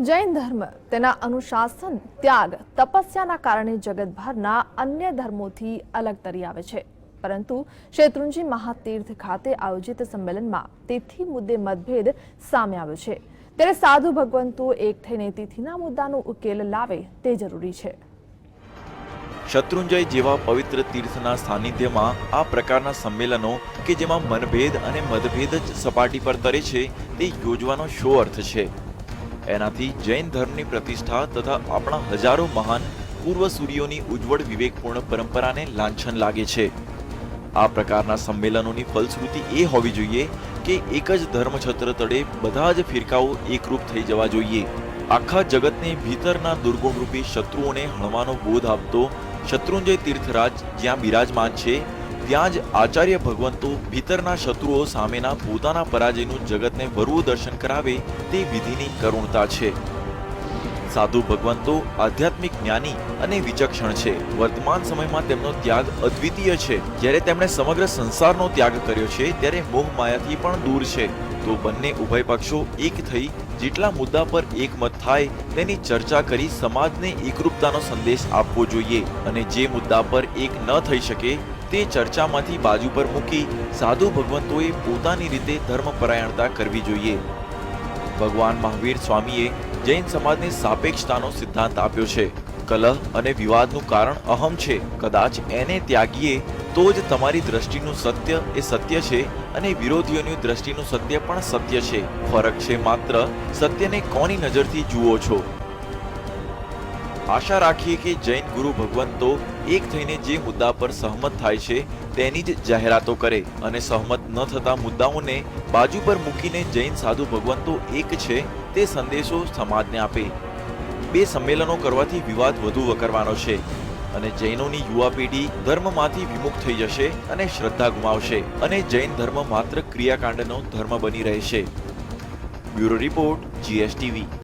જૈન ધર્મ, તેના અનુશાસન, ત્યાગ, તપસ્યાના કારણે જગતભરના અન્ય ધર્મોથી અલગ તરી આવે છે. પરંતુ શેત્રુંજી મહાતીર્થ ખાતે આયોજિત સંમેલનમાં તિથિ મુદ્દે મતભેદ સામે આવ્યો છે. ત્યારે સાધુ ભગવંતો એક થઈને તિથિના મુદ્દાનો ઉકેલ લાવે તે જરૂરી છે. શત્રુંજય જેવા પવિત્ર તીર્થના સાનિધ્યમાં આ પ્રકારના સંમેલનો કે જેમાં મનભેદ અને મતભેદ જ સપાટી પર તરે છે, તે યોજવાનો શો અર્થ છે. એનાથી જૈન ધર્મની પ્રતિષ્ઠા તથા આપણા હજારો મહાન પૂર્વ સૂર્યોની ઉજ્જવળ વિવેકપૂર્ણ પરંપરાને લાંછન લાગે છે. આ પ્રકારના સંમેલનોની ફલશ્રુતિ એ હોવી જોઈએ કે એક જ ધર્મછત્ર તળે બધા જ ફિરકાઓ એકરૂપ થઈ જવા જોઈએ. આખા જગતને ભીતરના દુર્ગુણરૂપી શત્રુઓને હણવાનો બોધ આપતો શત્રુંજય તીર્થરાજ જ્યાં બિરાજમાન છે ત્યાં જ આચાર્ય ભગવંતો ભીતરના શત્રુઓ સામેના પોતાના પરાજયનું જગતને વરવું દર્શન કરાવે તે વિધિની કરુણતા છે. સાધુ ભગવંતો આધ્યાત્મિક જ્ઞાની અને વિચક્ષણ છે. વર્તમાન સમયમાં તેમનો ત્યાગ અદ્વિતીય છે. જ્યારે તેમણે સમગ્ર સંસારનો ત્યાગ કર્યો છે, ત્યારે મોહ માયાથી પણ દૂર છે. તો બંને ઉભય પક્ષો એક થઈ જેટલા મુદ્દા પર એકમત થાય તેની ચર્ચા કરી સમાજને એકરૂપતાનો સંદેશ આપવો જોઈએ. અને જે મુદ્દા પર એક ન થઈ શકે તે ચર્ચામાંથી બાજુ પર મૂકી સાધુ ભગવંતોએ પોતાની રીતે ધર્મપરાયણતા કરવી જોઈએ. ભગવાન મહાવીર સ્વામીએ જૈન સમાજને સાપેક્ષતાનો સિદ્ધાંત આપ્યો છે. કલહ અને વિવાદનું કારણ અહમ છે. કદાચ એને ત્યાગીએ તો જ તમારી દ્રષ્ટિનું સત્ય એ સત્ય છે અને વિરોધીઓની દ્રષ્ટિનું સત્ય પણ સત્ય છે. ફરક છે માત્ર સત્યને કોની નજરથી જુઓ છો? આશા રાખીએ કે જૈન ગુરુ ભગવંતો એક થઈને જે મુદ્દા પર સહમત થાય છે, તેની જ જાહેરાતો કરે અને સહમત ન થતા મુદ્દાઓને બાજુ પર મૂકીને જૈન સાધુ ભગવંતો એક છે, તે સંદેશો સમાજને આપે. બે સંમેલનો કરવાથી વિવાદ વધુ વકરવાનો છે અને જૈનોની યુવા પેઢી ધર્મમાંથી વિમુખ થઈ જશે અને શ્રદ્ધા ગુમાવશે અને જૈન ધર્મ માત્ર ક્રિયાકાંડનો ધર્મ બની રહેશે. Bureau report, GSTV.